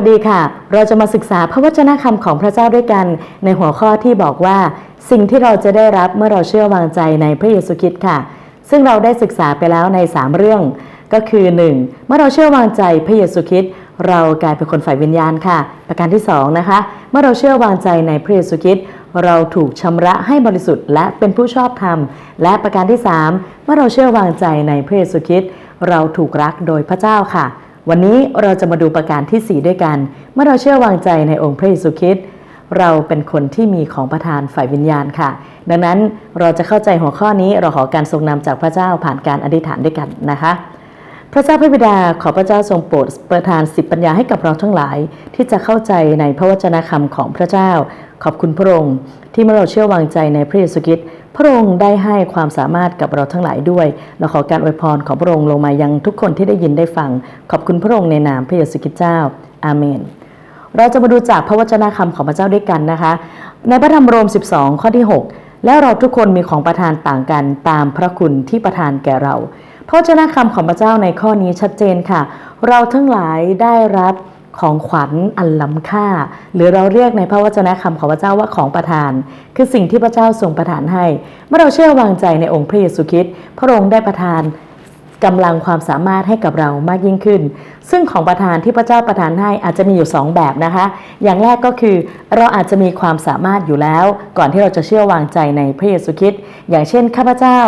สวัสดีค่ะ เราจะมาศึกษาพระวจนะคำของพระเจ้าด้วยกัน ในหัวข้อที่บอกว่า สิ่งที่เราจะได้รับเมื่อเราเชื่อวางใจในพระเยซูคริสต์ค่ะ ซึ่งเราได้ศึกษาไปแล้วใน 3 เรื่อง ก็คือ 1. เมื่อเราเชื่อวางใจพระเยซูคริสต์เรากลายเป็นคนฝ่ายวิญญาณค่ะ ประการที่2นะคะ เมื่อเราเชื่อวางใจในพระเยซูคริสต์เราถูกชำระให้บริสุทธิ์และเป็นผู้ชอบธรรม และประการที่ 3 เมื่อเราเชื่อวางใจในพระเยซูคริสต์เราถูกรักโดยพระเจ้าค่ะ วันนี้เราจะมาดูประการที่ 4 ด้วยกัน เมื่อเราเชื่อวางใจในองค์พระเยซูคริสต์เราเป็นคนที่มีของประทานฝ่ายวิญญาณค่ะ ดังนั้นเราจะเข้าใจหัวข้อนี้เราขอการทรงนำจากพระเจ้าผ่านการอธิษฐานด้วยกันนะคะ พระเจ้าพระบิดาขอพระเจ้าทรงโปรดประทานสิบปัญญาให้กับเราทั้งหลาย ที่จะเข้าใจในพระวจนะคำของพระเจ้า ขอบคุณพระองค์ที่เมื่อเราเชื่อวางใจในพระเยซูคริสต์ พระองค์ได้ให้ความสามารถกับเราทั้งหลายด้วย เราขอการอวยพรของพระองค์ลงมายังทุกคนที่ได้ยินได้ฟัง ขอบคุณพระองค์ในนามพระเยซูคริสต์เจ้า อาเมน เราจะมาดูจากพระวจนะคำของพระเจ้าด้วยกันนะคะ ในพระธรรมโรม 12 ข้อที่ 6 และเราทุกคนมีของประทานต่างกันตามพระคุณที่ประทานแก่เราพระวจนะคำของพระเจ้าในข้อนี้ชัดเจนค่ะ เราทั้งหลายได้รับ ของขวัญอันล้ำค่า หรือเราเรียกในพระวจนะคำของพระเจ้าว่าของประทาน คือสิ่งที่พระเจ้าทรงประทานให้ เมื่อเราเชื่อวางใจในองค์พระเยซูคริสต์พระองค์ได้ประทาน กำลังความสามารถให้กับเรามากยิ่งขึ้น ซึ่งของประทานที่พระเจ้าประทานให้อาจจะมีอยู่ 2 แบบนะคะ อย่างแรกก็คือเราอาจจะมีความสามารถอยู่แล้ว ก่อนที่เราจะเชื่อวางใจในพระเยซูคริสต์อย่างเช่นข้าพเจ้า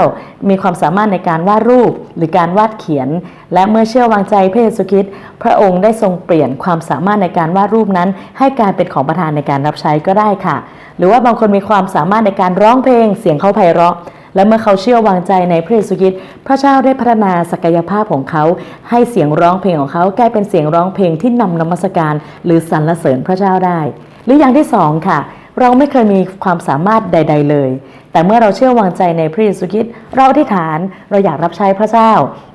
มีความสามารถในการวาดรูปหรือการวาดเขียน และเมื่อเชื่อวางใจพระเยซูคริสต์พระองค์ได้ทรงเปลี่ยนความสามารถในการวาดรูปนั้น ให้กลายเป็นของประทานในการรับใช้ก็ได้ค่ะ หรือว่าบางคนมีความสามารถในการร้องเพลงเสียงเขาไพเราะ และเมื่อเขาเชื่อวางใจในพระเยซูคริสต์พระเจ้าได้พัฒนาศักยภาพของเขา ให้เสียงร้องเพลงของเขากลายเป็นเสียงร้องเพลงที่นำนมัสการ หรือสรรเสริญพระเจ้าได้ หรืออย่างที่สองค่ะ เราไม่เคยมีความสามารถใด ๆ เลย แต่เมื่อเราเชื่อวางใจในพระเยซูคริสต์เราอธิษฐานเราอยากรับใช้พระเจ้า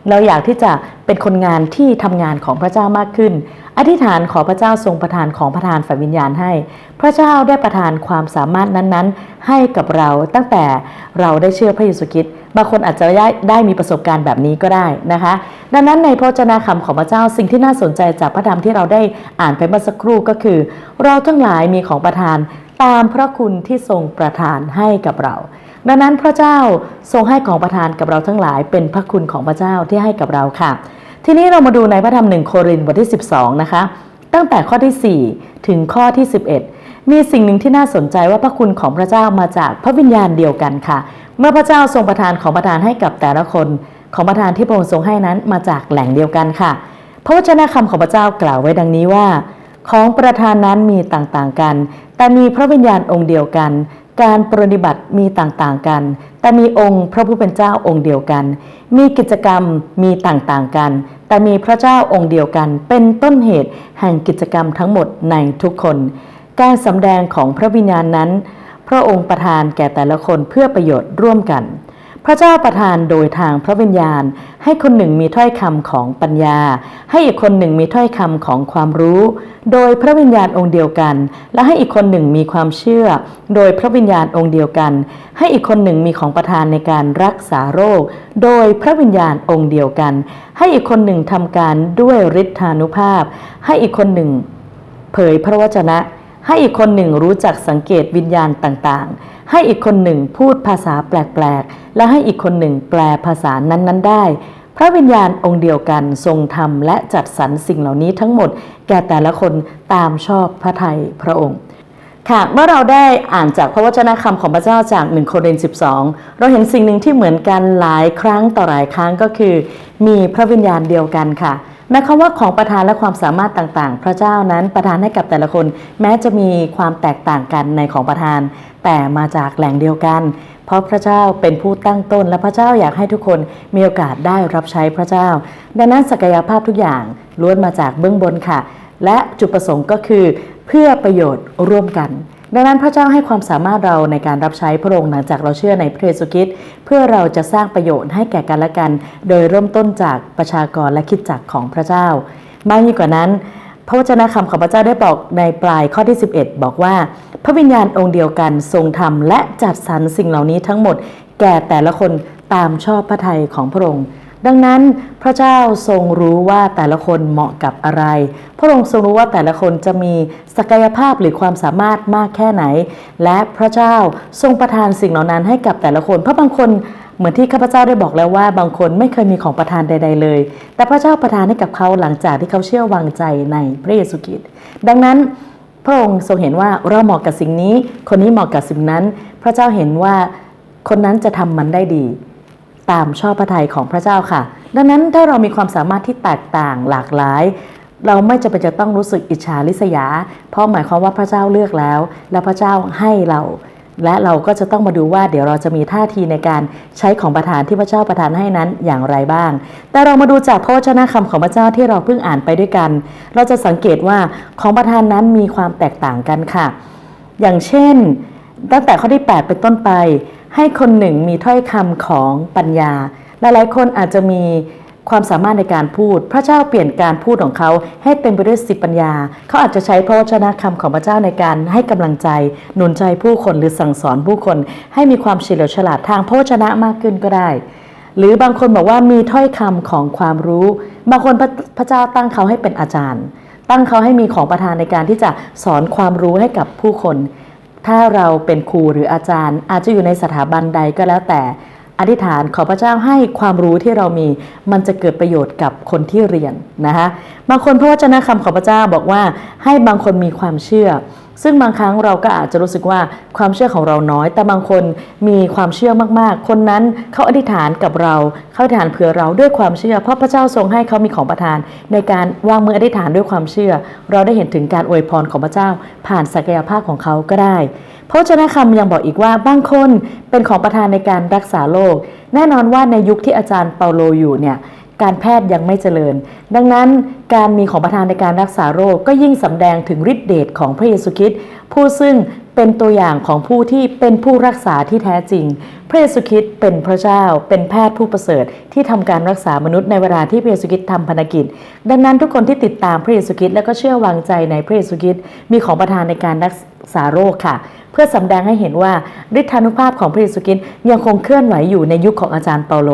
เราอยากที่จะเป็นคนงานที่ทำงานของพระเจ้ามากขึ้น อธิษฐานขอพระเจ้าทรงประทานของประทานฝ่ายวิญญาณให้ พระเจ้าได้ประทานความสามารถนั้นๆ ให้กับเราตั้งแต่เราได้เชื่อพระเยซูคริสต์บางคนอาจจะได้ได้มีประสบการณ์แบบนี้ก็ได้นะคะ ดังนั้นในพระเจนาคำของพระเจ้าสิ่งที่น่าสนใจจากพระธรรมที่เราได้อ่านไปเมื่อสักครู่ก็คือ เราทั้งหลายมีของประทานตามพระคุณที่ทรงประทานให้กับเราดังนั้นพระเจ้าทรงให้ของประทานกับเราทั้งหลายเป็นพระคุณของพระเจ้าที่ให้กับเราค่ะ ทีนี้เรามาดูในพระธรรมหนึ่งโครินธ์บทที่ 12 นะคะ ตั้งแต่ข้อที่ 4 ถึงข้อที่ 11 มีสิ่งหนึ่งที่น่าสนใจว่าพระคุณของพระเจ้ามาจากพระวิญญาณเดียวกันค่ะ เมื่อพระเจ้าทรงประทานของประทานให้กับแต่ละคนของประทานที่พระองค์ทรงให้นั้นมาจากแหล่งเดียวกันค่ะ พระวจนะคำของพระเจ้ากล่าวไว้ดังนี้ว่า ของประทานนั้นมีต่างๆกัน แต่มีพระวิญญาณองค์เดียวกัน การปฏิบัติมีต่างๆกัน แต่มีองค์พระผู้เป็นเจ้าองค์เดียวกัน มีกิจกรรมมีต่างๆกัน แต่มีพระเจ้าองค์เดียวกัน เป็นต้นเหตุแห่งกิจกรรมทั้งหมดในทุกคน การสำแดงของพระวิญญาณนั้น พระองค์ประทานแก่แต่ละคนเพื่อประโยชน์ร่วมกัน พระเจ้าประทานโดยทางพระวิญญาณ ให้คนหนึ่งมีถ้อยคำของปัญญา ให้อีกคนหนึ่งมีถ้อยคำของความรู้ โดยพระวิญญาณองค์เดียวกัน และให้อีกคนหนึ่งมีความเชื่อ โดยพระวิญญาณองค์เดียวกัน ให้อีกคนหนึ่งมีของประทานในการรักษาโรค โดยพระวิญญาณองค์เดียวกัน ให้อีกคนหนึ่งทำการด้วยฤทธานุภาพ ให้อีกคนหนึ่ง เผยพระวจนะ ให้อีกคนหนึ่งรู้จักสังเกตวิญญาณต่างๆ ให้อีกคนหนึ่งพูดภาษาแปลกๆ และให้อีกคนหนึ่งแปลภาษานั้นๆ ได้ พระวิญญาณองค์เดียวกันทรงทำและจัดสรรสิ่งเหล่านี้ทั้งหมด แก่แต่ละคนตามชอบพระทัยพระองค์ค่ะเมื่อเราได้อ่านจากพระวจนะคำของพระเจ้าจาก1โครินธ์12 เราเห็นสิ่งหนึ่งที่เหมือนกันหลายครั้งต่อหลายครั้งก็คือ มีพระวิญญาณเดียวกันค่ะ หมายความว่าของประทานและความสามารถต่างๆ พระเจ้านั้นประทานให้กับแต่ละคน แม้จะมีความแตกต่างกันในของประทาน แต่มาจากแหล่งเดียวกัน เพราะพระเจ้าเป็นผู้ตั้งต้นและพระเจ้าอยากให้ทุกคนมีโอกาสได้รับใช้พระเจ้า ดังนั้นศักยภาพทุกอย่างล้วนมาจากเบื้องบนค่ะ และจุดประสงค์ก็คือ เพื่อประโยชน์ร่วมกัน ดังนั้นพระเจ้าให้ความสามารถเราในการรับใช้พระองค์หลังจากเราเชื่อในพระเยซูคริสต์เพื่อเราจะสร้างประโยชน์ให้แก่กันและกัน โดยเริ่มต้นจากประชากรและคิดจักรของพระเจ้ามากยิ่งกว่านั้น พระวจนะคำของพระเจ้าได้บอกในปลายข้อที่ 11 บอกว่า พระวิญญาณองค์เดียวกันทรงทำและจัดสรรสิ่งเหล่านี้ทั้งหมด แก่แต่ละคนตามชอบพระทัยของพระองค์ ดังนั้นพระเจ้าทรงรู้ว่าแต่ละคนเหมาะกับอะไร พระองค์ทรงรู้ว่าแต่ละคนจะมีศักยภาพหรือความสามารถมากแค่ไหน และพระเจ้าทรงประทานสิ่งเหล่านั้นให้กับแต่ละคน เพราะบางคนเหมือนที่ข้าพเจ้าได้บอกแล้วว่าบางคนไม่เคยมีของประทานใด ๆ เลย แต่พระเจ้าประทานให้กับเขาหลังจากที่เขาเชื่อวางใจในพระเยซูคริสต์ดังนั้นพระองค์ทรงเห็นว่าเราเหมาะกับสิ่งนี้ คนนี้เหมาะกับสิ่งนั้น พระเจ้าเห็นว่าคนนั้นจะทำมันได้ดี ตามชอบพระทัยของพระเจ้าค่ะ ดังนั้นถ้าเรามีความสามารถที่แตกต่างหลากหลาย เราไม่จำเป็นจะต้องรู้สึกอิจฉาริษยา เพราะหมายความว่าพระเจ้าเลือกแล้ว และพระเจ้าให้เรา และเราก็จะต้องมาดูว่าเดี๋ยวเราจะมีท่าทีในการใช้ของประทานที่พระเจ้าประทานให้นั้นอย่างไรบ้าง แต่เรามาดูจากพระวจนะคำของพระเจ้าที่เราเพิ่งอ่านไปด้วยกัน เราจะสังเกตว่าของประทานนั้นมีความแตกต่างกันค่ะ อย่างเช่น ตั้งแต่ข้อที่ 8 เป็นต้นไป ให้คนหนึ่งมีถ้อยคำของปัญญา หลายๆ คนอาจจะมีความสามารถในการพูด พระเจ้าเปลี่ยนการพูดของเขาให้เต็มไปด้วยสติปัญญา เขาอาจจะใช้พระวจนะคำของพระเจ้าในการให้กำลังใจ หนุนใจผู้คนหรือสั่งสอนผู้คน ให้มีความเฉลียวฉลาดทางพระวจนะมากขึ้นก็ได้ หรือบางคนบอกว่ามีถ้อยคำของความรู้ บางคนพระพระเจ้าตั้งเขาให้เป็นอาจารย์ ตั้งเขาให้มีของประทานในการที่จะสอนความรู้ให้กับผู้คน ถ้าเราเป็นครูหรืออาจารย์ อาจจะอยู่ในสถาบันใดก็แล้วแต่อธิษฐานขอพระเจ้าให้ความรู้ที่เรามี มันจะเกิดประโยชน์กับคนที่เรียนนะคะบางคนพระวจนะคำของพระเจ้าบอกว่าให้บางคนมีความเชื่อ ซึ่งบางครั้งเราก็อาจจะรู้สึกว่าความเชื่อของเราน้อย แต่บางคนมีความเชื่อมากๆ คนนั้นเขาอธิษฐานกับเรา เขาอธิษฐานเผื่อเราด้วยความเชื่อ เพราะพระเจ้าทรงให้เขามีของประทาน ในการวางมืออธิษฐานด้วยความเชื่อ เราได้เห็นถึงการอวยพรของพระเจ้า ผ่านศักยภาพของเขาก็ได้พระวจนะคำยังบอกอีกว่าบางคนเป็นของประทานในการรักษาโรคแน่นอนว่าในยุคที่อาจารย์เปาโลอยู่เนี่ย การแพทย์ยังไม่เจริญ ดังนั้นการมีของประทานในการรักษาโรคก็ยิ่งสำแดงถึงฤทธิเดชของพระเยซูคริสต์ผู้ซึ่งเป็นตัวอย่างของผู้ที่เป็นผู้รักษาที่แท้จริง พระเยซูคริสต์เป็นพระเจ้า เป็นแพทย์ผู้ประเสริฐ ที่ทำการรักษามนุษย์ในเวลาที่พระเยซูคริสต์ทำภารกิจ ดังนั้นทุกคนที่ติดตามพระเยซูคริสต์และก็เชื่อวางใจในพระเยซูคริสต์มีของประทานในการรักษาโรคค่ะ เพื่อสำแดงให้เห็นว่าฤทธานุภาพของพระเยซูคริสต์ยังคงเคลื่อนไหวอยู่ในยุคของอาจารย์เปาโล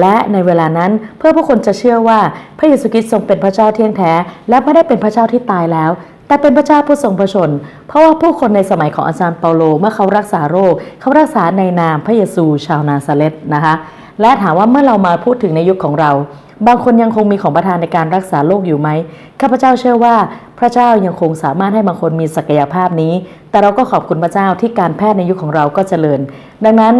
และในเวลานั้นเพื่อผู้คนจะเชื่อว่าพระเยซูคริสต์ทรงเป็นพระเจ้าเที่ยงแท้ และไม่ได้เป็นพระเจ้าที่ตายแล้ว แต่เป็นพระเจ้าผู้ทรงพระชน เพราะว่าผู้คนในสมัยของอาจารย์เปาโลเมื่อเขารักษาโรค เขารักษาในนามพระเยซูชาวนาซาเรตนะคะและถามว่าเมื่อเรามาพูดถึงในยุคของเรา บางคนยังคงมีของประทานในการรักษาโรคอยู่ไหมข้าพเจ้าเชื่อว่าพระเจ้ายังคงสามารถให้บางคนมีศักยภาพนี้ แต่เราก็ขอบคุณพระเจ้าที่การแพทย์ในยุคของเราก็เจริญ ดังนั้น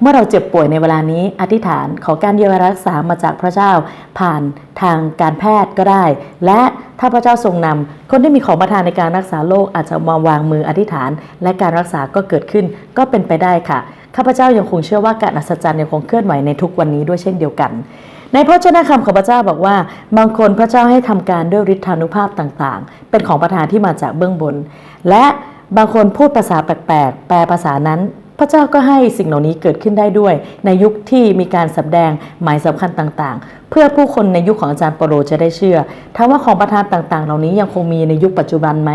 เมื่อเราเจ็บป่วยในเวลานี้อธิษฐานขอการเยียวยารักษามาจากพระเจ้า ผ่านทางการแพทย์ก็ได้ และถ้าพระเจ้าทรงนำคนที่มีของประทานในการรักษาโรคอาจจะมาวางมืออธิษฐาน และการรักษาก็เกิดขึ้นก็เป็นไปได้ค่ะข้าพเจ้ายังคงเชื่อว่าการอัศจรรย์ยังคงเคลื่อนไหวในทุกวันนี้ด้วยเช่นเดียวกันในพระวจนะคำของพระเจ้าบอกว่า บางคนพระเจ้าให้ทำการด้วยฤทธานุภาพต่างๆ เป็นของประทานที่มาจากเบื้องบน และบางคนพูดภาษาแปลกๆ แปลภาษานั้น พระเจ้าก็ให้สิ่งเหล่านี้เกิดขึ้นได้ด้วย ในยุคที่มีการสำแดงหมายสำคัญต่างๆ เพื่อผู้คนในยุคของอาจารย์เปโลจะได้เชื่อถามว่าของประทานต่างๆ เหล่านี้ยังคงมีในยุคปัจจุบันไหม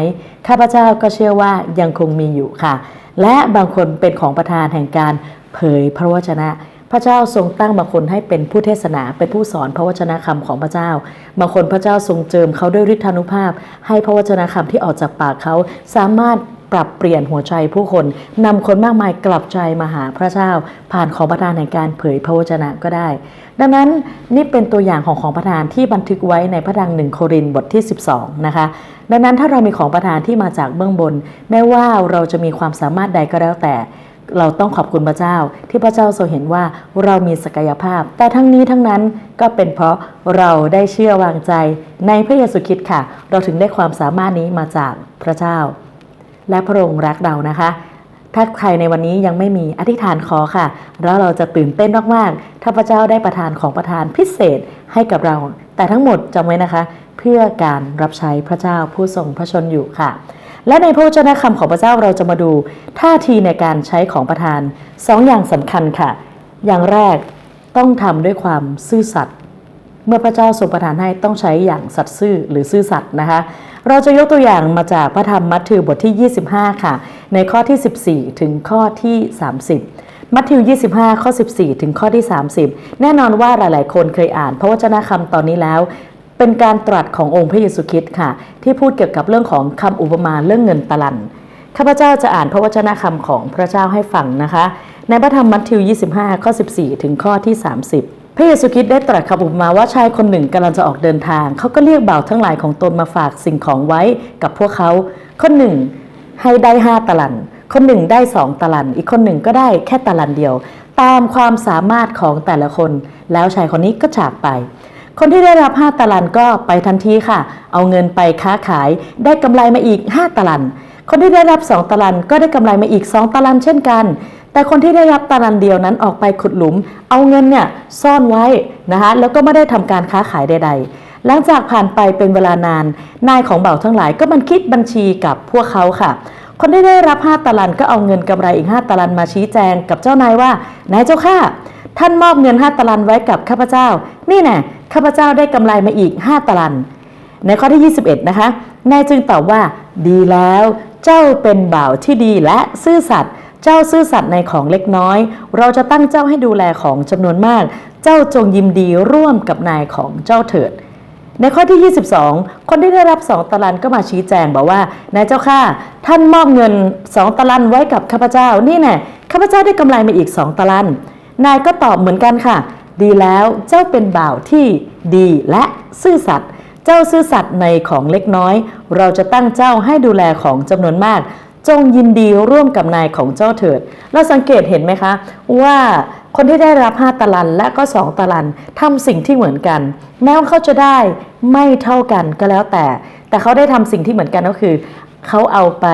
ข้าพเจ้าก็เชื่อว่ายังคงมีอยู่ค่ะ และบางคนเป็นของประทานแห่งการเผยพระวจนะพระเจ้าทรงตั้งบางคนให้เป็นผู้เทศนาเป็นผู้สอนพระวจนะคำของพระเจ้า บางคนพระเจ้าทรงเจิมเขาด้วยฤทธานุภาพ ให้พระวจนะคำที่ออกจากปากเขาสามารถ ปรับเปลี่ยนหัวใจผู้คนนำคนมากมายกลับใจมาหาพระเจ้า ผ่านของประทานแห่งการเผยพระวจนะก็ได้ ดังนั้นนี่เป็นตัวอย่างของของประทานที่บันทึกไว้ในพระดังหนึ่งโครินบทที่ 12 นะคะ ดังนั้นถ้าเรามีของประทานที่มาจากเบื้องบน แม้ว่าเราจะมีความสามารถใดก็แล้วแต่เราต้องขอบคุณพระเจ้าที่พระเจ้าทรงเห็นว่าเรามีศักยภาพ แต่ทั้งนี้ทั้งนั้นก็เป็นเพราะเราได้เชื่อวางใจในพระเยซูคริสต์ค่ะ เราถึงได้ความสามารถนี้มาจากพระเจ้า และพระองค์รักเรานะคะ ถ้าใครในวันนี้ยังไม่มีอธิษฐานขอค่ะ แล้วเราจะตื่นเต้นมากๆ ถ้าพระเจ้าได้ประทานของประทานพิเศษให้กับเรา แต่ทั้งหมดจำไว้นะคะ เพื่อการรับใช้พระเจ้าผู้ทรงพระชนอยู่ค่ะ และในพระวจนะคำของพระเจ้าเราจะมาดูท่าทีในการใช้ของประทานสองอย่างสำคัญค่ะ อย่างแรกต้องทำด้วยความซื่อสัตย์ เมื่อพระเจ้าทรงประทานให้ต้องใช้อย่างสัตย์ซื่อหรือซื่อสัตย์นะคะ เราจะยกตัวอย่างมาจากพระธรรมมัทธิวบทที่ 25 ค่ะ ในข้อที่ 14 ถึงข้อที่ 30 มัทธิว 25 ข้อ 14 ถึงข้อที่ 30 แน่นอนว่าหลาย ๆ คนเคยอ่าน พระวจนะคำตอนนี้แล้วเป็นการตรัสขององค์พระเยซูคริสต์ค่ะ ที่พูดเกี่ยวกับเรื่องของคำอุปมาเรื่องเงินตะลันข้าพเจ้าจะอ่านพระวจนะคำของพระเจ้าให้ฟังนะคะ ในพระธรรมมัทธิว 25 ข้อ 14 ถึงข้อที่ 30 พระเยซูคริสต์ได้ตรัสคำอุปมาว่าชายคนหนึ่งกำลังจะออกเดินทาง เขาก็เรียกบ่าวทั้งหลายของตนมาฝากสิ่งของไว้กับพวกเขา คนหนึ่งให้ได้ห้าตะลัน คนหนึ่งได้สองตะลัน อีกคนหนึ่งก็ได้แค่ตะลันเดียว ตามความสามารถของแต่ละคน แล้วชายคนนี้ก็จากไป คนที่ได้รับ5ตะลันก็ไปทันทีค่ะ เอาเงินไปค้าขาย ได้กำไรมาอีก5ตะลัน คนที่ได้รับ2ตะลันก็ได้กำไรมาอีก2ตะลันเช่นกัน แต่คนที่ได้รับตะลันเดียวนั้นออกไปขุดหลุม เอาเงินเนี่ยซ่อนไว้นะคะแล้วก็ไม่ได้ทำการค้าขายใด ๆ หลังจากผ่านไปเป็นเวลานาน นายของเบ่าทั้งหลายก็มันคิดบัญชีกับพวกเขาค่ะ คนที่ได้รับ 5ตะลันก็เอาเงินกำไรอีก 5ตะลันมาชี้แจงกับเจ้านายว่านายเจ้าข้าท่านมอบเงิน 5ตะลันไว้กับข้าพเจ้า นี่แน่ข้าพเจ้าได้กำไรมาอีก 5ตะลัน ในข้อที่ 21 นะคะนายจึงตอบว่า ดีแล้ว เจ้าเป็นบ่าวที่ดีและซื่อสัตย์ เจ้าซื่อสัตย์ในของเล็กน้อย เราจะตั้งเจ้าให้ดูแลของจำนวนมาก เจ้าจงยินดีร่วมกับนายของเจ้าเถิด ในข้อที่ 22 คนที่ได้รับ2ตะลันก็มาชี้แจงบอกว่านายเจ้าข้าท่านมอบเงิน2ตะลันไว้กับข้าพเจ้า นี่แน่ข้าพเจ้าได้กำไรมาอีก2ตะลัน นายก็ตอบเหมือนกันค่ะ ดีแล้วเจ้าเป็นบ่าวที่ดีและซื่อสัตย์เจ้าซื่อสัตย์ในของเล็กน้อย เราจะตั้งเจ้าให้ดูแลของจำนวนมาก จงยินดีร่วมกับนายของเจ้าเถิด เราสังเกตเห็นไหมคะ ว่าคนที่ได้รับ5ตะลันและก็2ตะลันทำสิ่งที่เหมือนกัน แม้ว่าเขาจะได้ไม่เท่ากันก็แล้วแต่ แต่เขาได้ทำสิ่งที่เหมือนกันก็คือ เขาเอาไป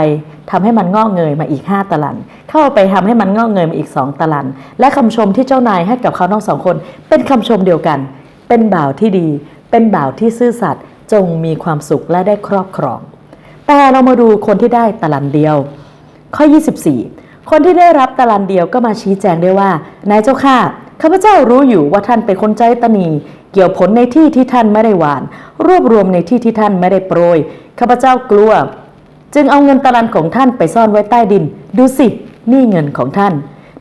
ทำให้มันงอกเงยมาอีก 5ตะลัน เขาเอาไปทำให้มันงอกเงยมาอีก 2ตะลัน และคำชมที่เจ้านายให้กับเขาทั้งสองคน เป็นคำชมเดียวกัน เป็นบ่าวที่ดี เป็นบ่าวที่ซื่อสัตย์ จงมีความสุขและได้ครอบครอง แต่เรามาดูคนที่ได้ตะลันเดียว ข้อ 24 คนที่ได้รับตะลันเดียวก็มาชี้แจงได้ว่านายเจ้าข้าข้าพเจ้ารู้อยู่ว่าท่านเป็นคนใจตนีเกี่ยวผลในที่ที่ท่านไม่ได้หวาน รวบรวมในที่ที่ท่านไม่ได้โปรยข้าพเจ้ากลัว จึงเอาเงินตะลันของท่านไปซ่อนไว้ใต้ดิน ดูสิ นี่เงินของท่าน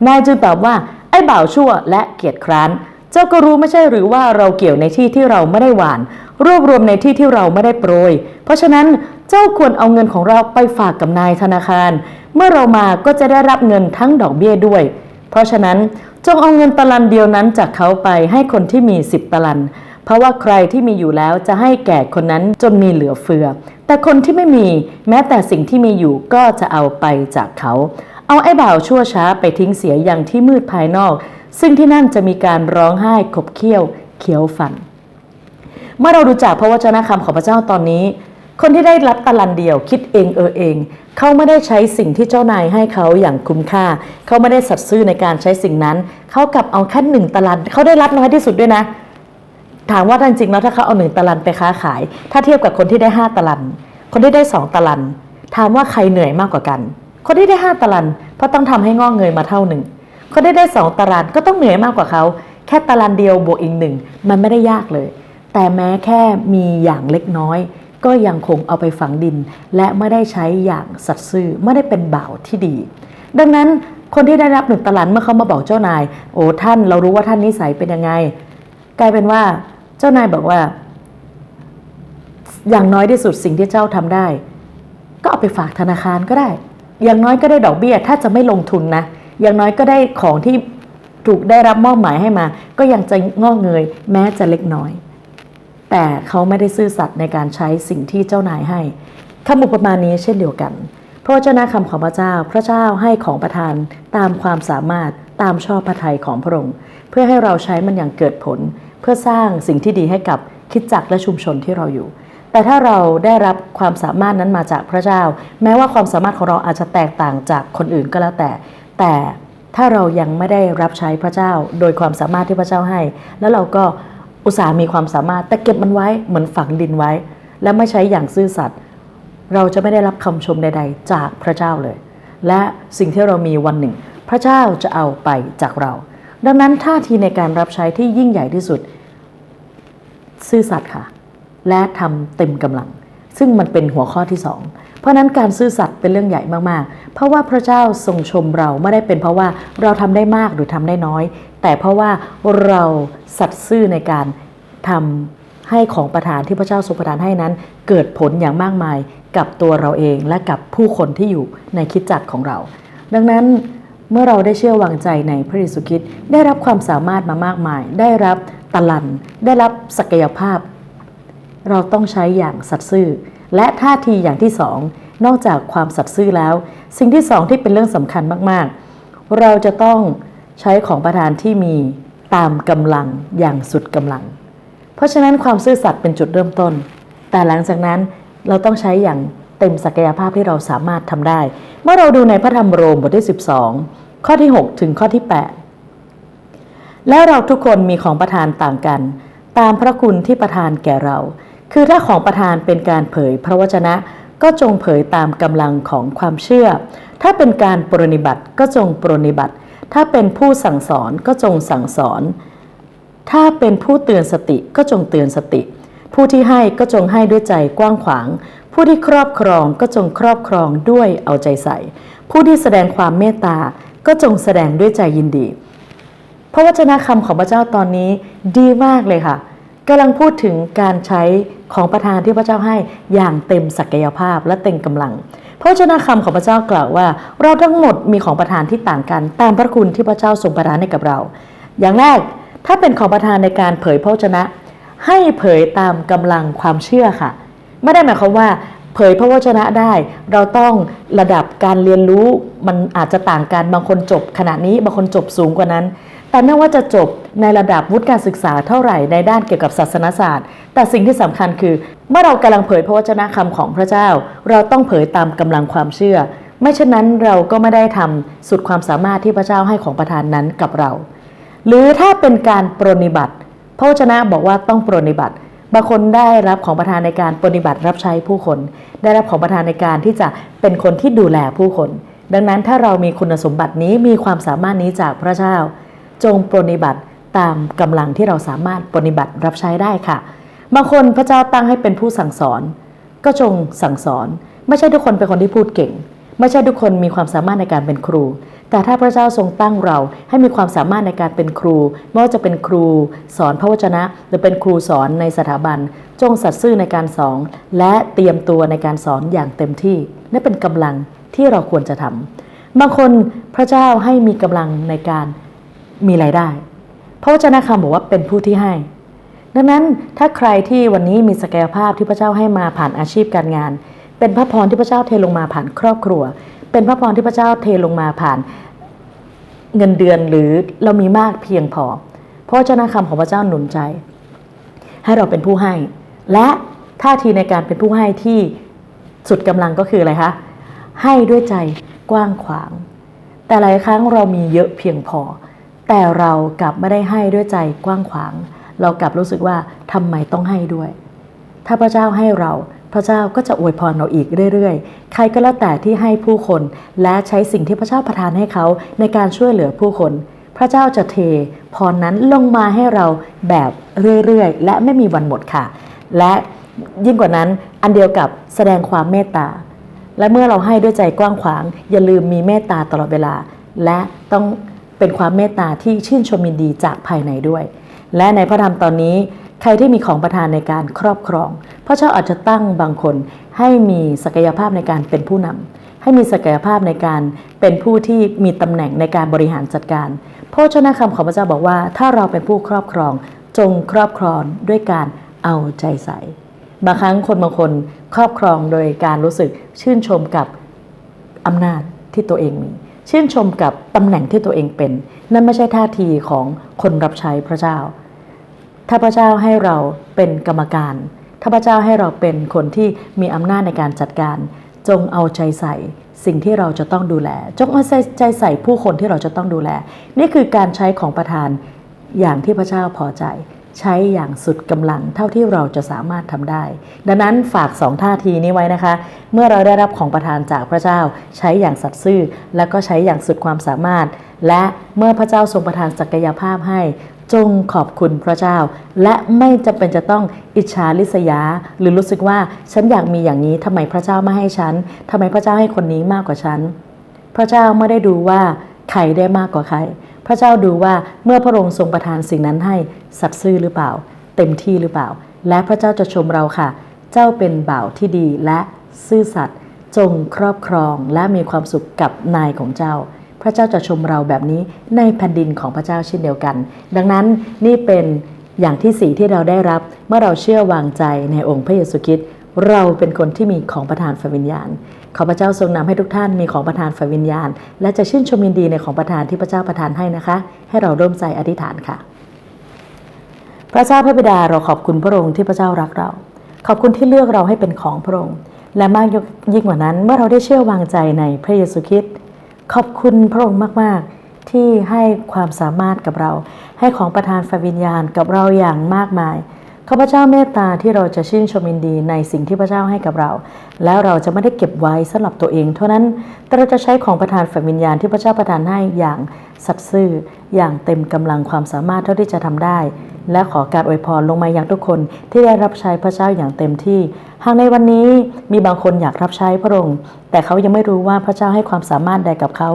นายจึงตอบว่า ไอ้บ่าวชั่วและเกียจคร้าน เจ้าก็รู้ไม่ใช่หรือว่าเราเกี่ยวในที่ที่เราไม่ได้หวาน รวบรวมในที่ที่เราไม่ได้โปรย เพราะฉะนั้นเจ้าควรเอาเงินของเราไปฝากกับนายธนาคาร เมื่อเรามาก็จะได้รับเงินทั้งดอกเบี้ยด้วย เพราะฉะนั้นจงเอาเงินตะลันเดียวนั้นจากเขาไปให้คนที่มีสิบตะลัน เพราะว่าใครที่มีอยู่แล้วจะให้แก่คนนั้นจนมีเหลือเฟือ แต่คนที่ไม่มีแม้แต่สิ่งที่มีอยู่ก็จะเอาไปจากเขา เอาไอ้บ่าวชั่วช้าไปทิ้งเสียอย่างที่มืดภายนอก ซึ่งที่นั่นจะมีการร้องไห้ขบเคี้ยวเขียวฟัน เมื่อเราดูจากพระวจนะคำของพระเจ้าตอนนี้ คนที่ได้รับตะลันเดียวคิดเองเออเอง เขาไม่ได้ใช้สิ่งที่เจ้านายให้เขาอย่างคุ้มค่า เขาไม่ได้สัตย์ซื่อในการใช้สิ่งนั้น เขากลับเอาแค่หนึ่งตะลันเขาได้รับน้อยที่สุดด้วยนะ ถามว่าจริงๆแล้วถ้าเขาเอาหนึ่งตะลันไปค้าขาย ถ้าเทียบกับคนที่ได้ห้าตะลัน คนที่ได้สองตะลัน ถามว่าใครเหนื่อยมากกว่ากัน คนที่ได้ห้าตะลันเพราะต้องทำให้งอกเงยมาเท่าหนึ่งคนที่ได้สองตะลันก็ต้องเหนื่อยมากกว่าเขาแค่ตะลันเดียวบวกอีกหนึ่งมันไม่ได้ยากเลย แต่แม้แค่มีอย่างเล็กน้อย ก็ยังคงเอาไปฝังดิน และไม่ได้ใช้อย่างสัตย์ซื่อไม่ได้เป็นบ่าวที่ดี ดังนั้นคนที่ได้รับหนึ่งตะลันเมื่อเขามาบอกเจ้านาย โอ้ท่านเรารู้ว่าท่านนิสัยเป็นยังไง กลายเป็นว่าเจ้านายบอกว่า อย่างน้อยที่สุดสิ่งที่เจ้าทำได้ ก็เอาไปฝากธนาคารก็ได้ อย่างน้อยก็ได้ดอกเบี้ย ถ้าจะไม่ลงทุนนะ อย่างน้อยก็ได้ของที่ถูกได้รับมอบหมายให้มา ก็ยังจะงอกเงย แม้จะเล็กน้อย แต่เขาไม่ได้ซื่อสัตย์ในการใช้สิ่งที่เจ้านายให้คำอุปมานี้เช่นเดียวกัน เพราะวจนะคำของพระเจ้า พระเจ้าให้ของประทานตามความสามารถตามชอบพระทัยของพระองค์ เพื่อให้เราใช้มันอย่างเกิดผล เพื่อสร้างสิ่งที่ดีให้กับคิดจักและชุมชนที่เราอยู่ แต่ถ้าเราได้รับความสามารถนั้นมาจากพระเจ้า แม้ว่าความสามารถของเราอาจจะแตกต่างจากคนอื่นก็แล้วแต่ แต่ถ้าเรายังไม่ได้รับใช้พระเจ้า โดยความสามารถที่พระเจ้าให้ แล้วเราก็ อุตส่าห์มีความสามารถแต่เก็บมันไว้เหมือนฝังดินไว้ และไม่ใช้อย่างซื่อสัตย์เราจะไม่ได้รับคำชมใด ๆ จากพระเจ้าเลย และสิ่งที่เรามีวันหนึ่ง พระเจ้าจะเอาไปจากเรา ดังนั้นท่าทีในการรับใช้ที่ยิ่งใหญ่ที่สุด ซื่อสัตย์ค่ะ และทำเต็มกำลัง ซึ่งมันเป็นหัวข้อที่สองเพราะฉะนั้นการซื่อสัตย์เป็นเรื่องใหญ่มากๆ เพราะว่าพระเจ้าทรงชมเราไม่ได้เป็นเพราะว่าเราทำได้มากหรือทำได้น้อย แต่เพราะว่าเราสัตย์ซื่อในการทำให้ของประทานที่พระเจ้าทรงประทานให้นั้น เกิดผลอย่างมากมายกับตัวเราเองและกับผู้คนที่อยู่ในคิดจักรของเรา ดังนั้นเมื่อเราได้เชื่อวางใจในพระเยซูคริสต์ได้รับความสามารถมามากมาย ได้รับตะลัน ได้รับศักยภาพ เราต้องใช้อย่างสัตย์ซื่อ และท่าทีอย่างที่สอง นอกจากความสัตย์ซื่อแล้ว สิ่งที่สองที่เป็นเรื่องสำคัญมากๆ เราจะต้องใช้ของประทานที่มีตามกำลังอย่างสุดกำลัง เพราะฉะนั้นความซื่อสัตย์เป็นจุดเริ่มต้น แต่หลังจากนั้นเราต้องใช้อย่างเต็มศักยภาพที่เราสามารถทำได้ เมื่อเราดูในพระธรรมโรมบทที่ 12 ข้อที่ 6 ถึงข้อที่ 8 และเราทุกคนมีของประทานต่างกัน ตามพระคุณที่ประทานแก่เรา คือถ้าของประทานเป็นการเผยพระวจนะ ก็จงเผยตามกำลังของความเชื่อ ถ้าเป็นการปรนิบัติก็จงปรนิบัติ ถ้าเป็นผู้สั่งสอนก็จงสั่งสอน ถ้าเป็นผู้เตือนสติก็จงเตือนสติ ผู้ที่ให้ก็จงให้ด้วยใจกว้างขวาง ผู้ที่ครอบครองก็จงครอบครองด้วยเอาใจใส่ ผู้ที่แสดงความเมตตา ก็จงแสดงด้วยใจยินดี พระวจนะคำของพระเจ้าตอนนี้ดีมากเลยค่ะ กำลังพูดถึงการใช้ของประทานที่พระเจ้าให้อย่างเต็มศักยภาพและเต็มกำลังพระวจนะคำของพระเจ้ากล่าวว่า เราทั้งหมดมีของประทานที่ต่างกันตามพระคุณที่พระเจ้าทรงประทานให้กับเรา อย่างแรกถ้าเป็นของประทานในการเผยพระวจนะ ให้เผยตามกำลังความเชื่อค่ะ ไม่ได้หมายความว่า เผยพระวจนะได้ เราต้องระดับการเรียนรู้มันอาจจะต่างกันบางคนจบขนาดนี้บางคนจบสูงกว่านั้น แต่ไม่ว่าจะจบในระดับวุฒิการศึกษาเท่าไหร่ในด้านเกี่ยวกับศาสนศาสตร์ แต่สิ่งที่สำคัญคือ เมื่อเรากำลังเผยพระวจนะคำของพระเจ้า เราต้องเผยตามกำลังความเชื่อ ไม่เช่นนั้นเราก็ไม่ได้ทำสุดความสามารถที่พระเจ้าให้ของประทานนั้นกับเรา หรือถ้าเป็นการปรนนิบัติ พระวจนะบอกว่าต้องปรนนิบัติบางคนได้รับของประทานในการปรนนิบัติรับใช้ผู้คน ได้รับของประทานในการที่จะเป็นคนที่ดูแลผู้คน ดังนั้นถ้าเรามีคุณสมบัตินี้มีความสามารถนี้จากพระเจ้า จงปรนนิบัติตามกำลังที่เราสามารถปรนนิบัติรับใช้ได้ค่ะ บางคนพระเจ้าตั้งให้เป็นผู้สั่งสอน ก็จงสั่งสอน ไม่ใช่ทุกคนเป็นคนที่พูดเก่ง ไม่ใช่ทุกคนมีความสามารถในการเป็นครู แต่ถ้าพระเจ้าทรงตั้งเราให้มีความสามารถในการเป็นครูไม่ว่าจะเป็นครู สอนพระวจนะ หรือเป็นครูสอนในสถาบัน จงสัตย์ซื่อในการสอนและเตรียมตัวในการสอนอย่างเต็มที่นั่นเป็นกำลังที่เราควรจะทำบางคนพระเจ้าให้มีกำลังในการ มีรายได้ พระวจนะคำบอกว่าเป็นผู้ที่ให้ ดังนั้นถ้าใครที่วันนี้มีศักยภาพที่พระเจ้าให้มาผ่านอาชีพการงาน เป็นพระพรที่พระเจ้าเทลงมาผ่านครอบครัว เป็นพระพรที่พระเจ้าเทลงมาผ่านเงินเดือนหรือเรามีมากเพียงพอ เพราะวจนะคำของพระเจ้าหนุนใจ ให้เราเป็นผู้ให้ และท่าทีในการเป็นผู้ให้ที่สุดกำลังก็คืออะไรคะ ให้ด้วยใจกว้างขวาง แต่หลายครั้งเรามีเยอะเพียงพอ แต่เรากลับไม่ได้ให้ด้วยใจกว้างขวาง เรากลับรู้สึกว่าทำไมต้องให้ด้วย ถ้าพระเจ้าให้เราพระเจ้าก็จะอวยพรเราอีกเรื่อยๆ ใครก็แล้วแต่ที่ให้ผู้คนและใช้สิ่งที่พระเจ้าประทานให้เขาในการช่วยเหลือผู้คน พระเจ้าจะเทพรนั้นลงมาให้เราแบบเรื่อยๆ และไม่มีวันหมดค่ะ และยิ่งกว่านั้นอันเดียวกับแสดงความเมตตา และเมื่อเราให้ด้วยใจกว้างขวาง อย่าลืมมีเมตตาตลอดเวลา และต้อง เป็นความเมตตาที่ชื่นชมยินดีจากภายในด้วย และในพระธรรมตอนนี้ใครที่มีของประทานในการครอบครอง พระเจ้าอาจจะตั้งบางคนให้มีศักยภาพในการเป็นผู้นำให้มีศักยภาพในการเป็นผู้ที่มีตำแหน่งในการบริหารจัดการพระเจ้าคำของพระเจ้าบอกว่า ถ้าเราเป็นผู้ครอบครองจงครอบครองด้วยการเอาใจใส่ บางครั้งคนบางคนครอบครองโดยการรู้สึกชื่นชมกับอำนาจที่ตัวเองมี ชื่นชมกับตำแหน่งที่ตัวเองเป็น นั่นไม่ใช่ท่าทีของคนรับใช้พระเจ้า ถ้าพระเจ้าให้เราเป็นกรรมการ ถ้าพระเจ้าให้เราเป็นคนที่มีอำนาจในการจัดการ จงเอาใจใส่สิ่งที่เราจะต้องดูแล จงเอาใจใส่ผู้คนที่เราจะต้องดูแล นี่คือการใช้ของประทานอย่างที่พระเจ้าพอใจ ใช้อย่างสุดกำลังเท่าที่เราจะสามารถทำได้ ดังนั้นฝากสองท่าทีนี้ไว้นะคะ เมื่อเราได้รับของประทานจากพระเจ้า ใช้อย่างสัตย์ซื่อ แล้วก็ใช้อย่างสุดความสามารถ และเมื่อพระเจ้าทรงประทานศักยภาพให้จงขอบคุณพระเจ้า และไม่จำเป็นจะต้องอิจฉาริษยา หรือรู้สึกว่าฉันอยากมีอย่างนี้ทำไมพระเจ้าไม่ให้ฉันทำไมพระเจ้าให้คนนี้มากกว่าฉัน พระเจ้าไม่ได้ดูว่าใครได้มากกว่าใคร พระเจ้าดูว่าเมื่อพระองค์ทรงประทานสิ่งนั้นให้ สัตย์ซื่อหรือเปล่า เต็มที่หรือเปล่า และพระเจ้าจะชมเราค่ะ เจ้าเป็นบ่าวที่ดีและซื่อสัตย์จงครอบครองและมีความสุขกับนายของเจ้า พระเจ้าจะชมเราแบบนี้ในแผ่นดินของพระเจ้าเช่นเดียวกัน ดังนั้นนี่เป็นอย่างที่สี่ที่เราได้รับเมื่อเราเชื่อวางใจในองค์พระเยซูคริสต์เราเป็นคนที่มีของประทานฝ่ายวิญญาณ ขอพระเจ้าทรงนำให้ทุกท่านมีของประทานฝ่ายวิญญาณ และจะชื่นชมยินดีในของประทานที่พระเจ้าประทานให้นะคะ ให้เราร่วมใจอธิษฐานค่ะ พระเจ้าพระบิดาเราขอบคุณพระองค์ที่พระเจ้ารักเรา ขอบคุณที่เลือกเราให้เป็นของพระองค์ และมากยิ่งกว่านั้นเมื่อเราได้เชื่อวางใจในพระเยซูคริสต์ขอบคุณพระองค์มากๆ ที่ให้ความสามารถกับเรา ให้ของประทานฝ่ายวิญญาณกับเราอย่างมากมายข้าพเจ้าเมตตาที่เราจะชื่นชมยินดีในสิ่งที่พระเจ้าให้กับเรา แล้วเราจะไม่ได้เก็บไว้สำหรับตัวเองเท่านั้นแต่เราจะใช้ของประทานฝ่ายวิญญาณที่พระเจ้าประทานให้อย่างสัตย์ซื่ออย่างเต็มกำลังความสามารถเท่าที่จะทำได้ และขอการอวยพรลงมาอย่างทุกคนที่ได้รับใช้พระเจ้าอย่างเต็มที่ หากในวันนี้มีบางคนอยากรับใช้พระองค์ แต่เขายังไม่รู้ว่าพระเจ้าให้ความสามารถใดกับเขา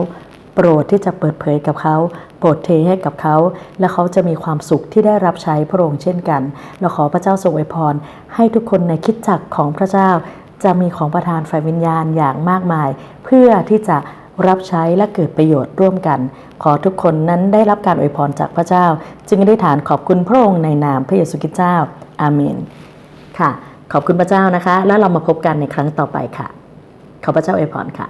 โปรดที่จะเปิดเผยกับเขา โปรดเทให้กับเขา และเขาจะมีความสุขที่ได้รับใช้พระองค์เช่นกัน เราขอพระเจ้าทรงอวยพร ให้ทุกคนในคิดจักรของพระเจ้า จะมีของประทานฝ่ายวิญญาณอย่างมากมาย เพื่อที่จะ รับใช้และเกิดประโยชน์ร่วมกัน ขอทุกคนนั้นได้รับการอวยพรจากพระเจ้า จึงได้ฐานขอบคุณพระองค์ในนามพระเยซูคริสต์เจ้า อาเมน ค่ะ ขอบคุณพระเจ้านะคะ แล้วเรามาพบกันในครั้งต่อไปค่ะ ขอพระเจ้าอวยพรค่ะ